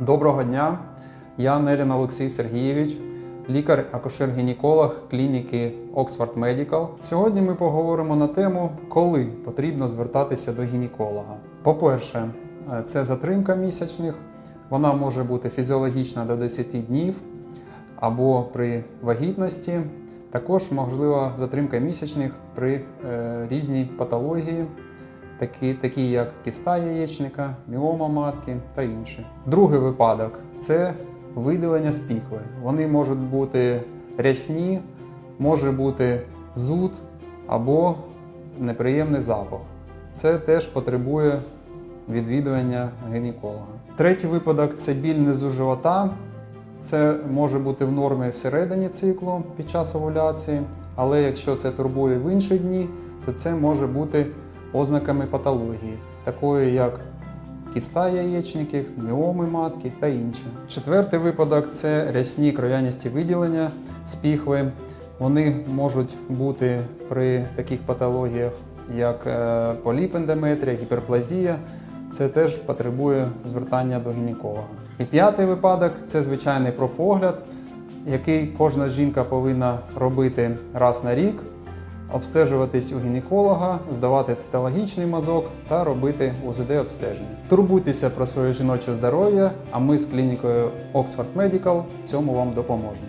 Доброго дня! Я Нелін Олексій Сергійович, лікар-акушер-гінеколог клініки Oxford Medical. Сьогодні ми поговоримо на тему, коли потрібно звертатися до гінеколога. По-перше, е, це затримка місячних. Вона може бути фізіологічна до 10 днів або при вагітності. Також можлива затримка місячних при е, різній патології, такі, такі як киста яєчника, міома матки та інші. Другий випадок це виділення з піхви. Вони можуть бути рясні, може бути зуд або неприємний запах. Це теж потребує відвідування гінеколога. Третій випадок це біль низу живота. Це може бути в нормі всередині циклу під час овуляції, але якщо це турбує в інші дні, то це може бути ознаками патології, такої як кіста яєчників, міоми матки та інше. Четвертий випадок це рясні кров'яністі виділення з піхви. Вони можуть бути при таких патологіях, як е, поліп ендометрія, гіперплазія. Це теж потребує звертання до гінеколога. І п'ятий випадок це звичайний профогляд, який кожна жінка повинна робити раз на рік, обстежуватись у гінеколога, здавати цитологічний мазок та робити УЗД обстеження. Турбуйтеся про своє жіноче здоров'я, а ми з клінікою Oxford Medical в цьому вам допоможемо.